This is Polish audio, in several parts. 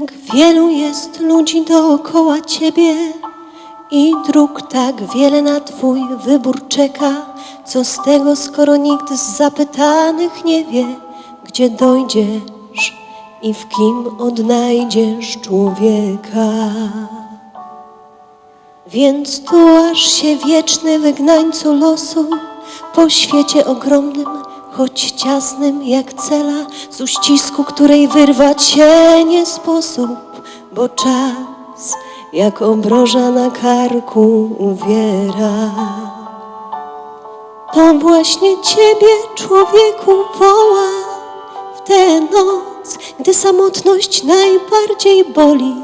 Tak wielu jest ludzi dookoła ciebie i dróg tak wiele na twój wybór czeka. Co z tego, skoro nikt z zapytanych nie wie, gdzie dojdziesz i w kim odnajdziesz człowieka. Więc tu aż się wieczny wygnańcu losu po świecie ogromnym, choć ciasnym jak cela, z uścisku której wyrwać się nie sposób, bo czas jak obroża na karku uwiera. To właśnie Ciebie, człowieku, woła w tę noc, gdy samotność najbardziej boli.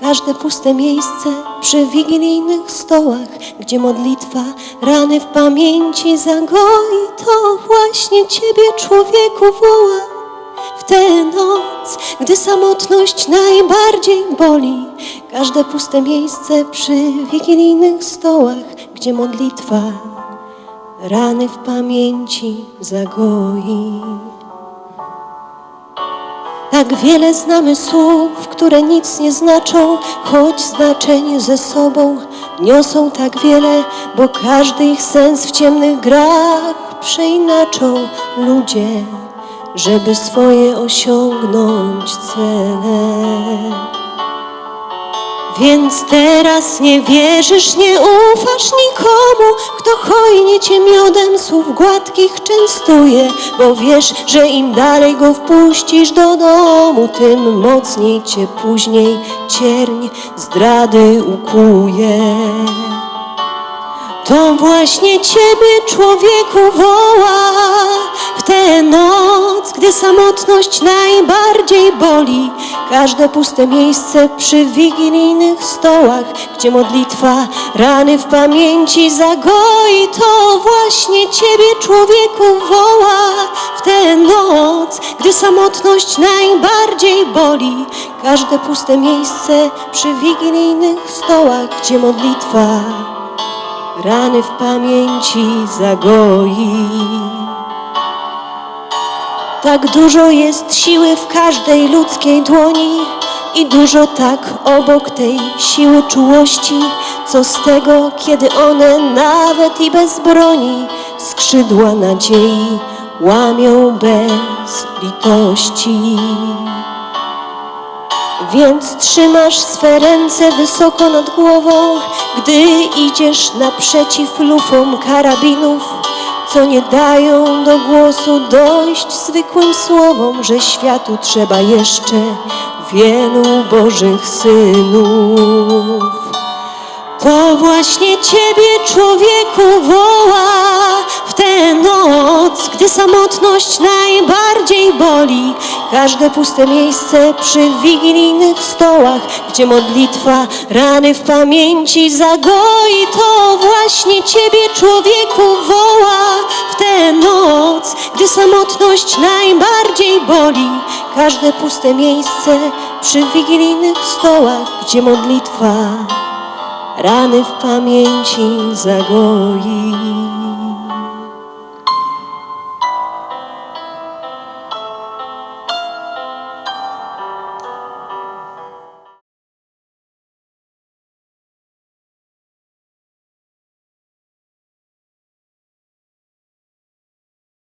Każde puste miejsce przy wigilijnych stołach, gdzie modlitwa rany w pamięci zagoi, to właśnie Ciebie, człowieku, woła w tę noc, gdy samotność najbardziej boli. Każde puste miejsce przy wigilijnych stołach, gdzie modlitwa rany w pamięci zagoi. Tak wiele znamy słów, które nic nie znaczą, choć znaczenie ze sobą niosą tak wiele, bo każdy ich sens w ciemnych grach przeinaczą ludzie, żeby swoje osiągnąć cele. Więc teraz nie wierzysz, nie ufasz nikomu, kto hojnie cię miodem słów gładkich częstuje, bo wiesz, że im dalej go wpuścisz do domu, tym mocniej cię później cierń zdrady ukuje. To właśnie Ciebie, człowieku, woła w tę noc, gdy samotność najbardziej boli. Każde puste miejsce przy wigilijnych stołach, gdzie modlitwa rany w pamięci zagoi. To właśnie Ciebie, człowieku, woła w tę noc, gdy samotność najbardziej boli. Każde puste miejsce przy wigilijnych stołach, gdzie modlitwa rany w pamięci zagoi. Tak dużo jest siły w każdej ludzkiej dłoni i dużo tak obok tej siły czułości, co z tego, kiedy one nawet i bez broni skrzydła nadziei łamią bez litości. Więc trzymasz swe ręce wysoko nad głową, gdy idziesz naprzeciw lufom karabinów, co nie dają do głosu dojść zwykłym słowom, że światu trzeba jeszcze wielu Bożych synów. To właśnie Ciebie, człowieku, woła w tę noc, gdy samotność najbardziej boli. Każde puste miejsce przy wigilijnych stołach, gdzie modlitwa rany w pamięci zagoi. To właśnie Ciebie, człowieku, woła w tę noc, gdy samotność najbardziej boli. Każde puste miejsce przy wigilijnych stołach, gdzie modlitwa rany w pamięci zagoi.